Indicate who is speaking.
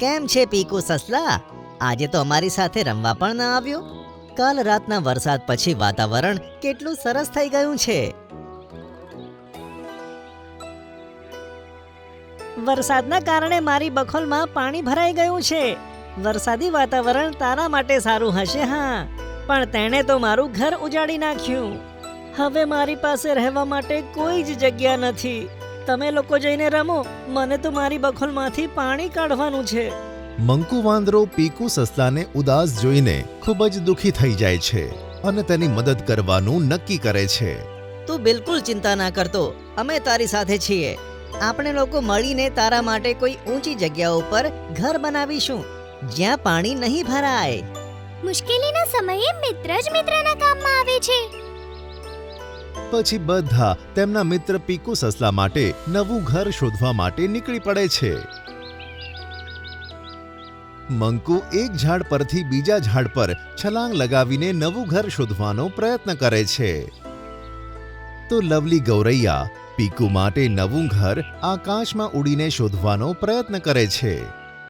Speaker 1: કેમ છે પીકુ સસલા? આજે તો અમારી સાથે રમવા પણ ન આવ્યો. કાલ રાતના વરસાદ પછી વાતાવરણ કેટલું સરસ થઈ ગયું છે. વરસાદના કારણે મારી બખોલમાં પાણી ભરાઈ ગયું છે. વરસાદી વાતાવરણ તારા માટે સારું હશે, હા. પણ તેણે તો મારું ઘર ઉજાડી નાખ્યું. હવે મારી પાસે રહેવા માટે કોઈ જ જગ્યા નથી. તમે લોકો જઈને રમો. મને તો મારી બખોલમાંથી પાણી કાઢવાનું છે.
Speaker 2: મંકુ વાંદરો પીકુ સસલાને ઉદાસ જોઈને ખૂબ જ દુખી થઈ જાય છે અને તેની મદદ કરવાનું નક્કી કરે છે.
Speaker 1: તું બિલકુલ ચિંતા ના કરતો. અમે તારી સાથે છીએ. આપણે લોકો મળીને તારા માટે કોઈ ઊંચી જગ્યા ઉપર ઘર બનાવીશું. જ્યાં પાણી નહીં ભરાય.
Speaker 3: મુશ્કેલીના સમયે મિત્ર જ મિત્રના કામમાં આવે છે.
Speaker 2: પછી બધા તેમના મિત્ર પીકુ સસલા માટે નવું ઘર શોધવા માટે નીકળી પડે છે. મંકુ એક ઝાડ પરથી બીજા ઝાડ પર છલાંગ લગાવીને નવું ઘર શોધવાનો પ્રયત્ન કરે છે. તો લવલી ગૌરૈયા, પીકુ માટે નવું ઘર આકાશમાં ઉડીને શોધવાનો પ્રયત્ન કરે છે.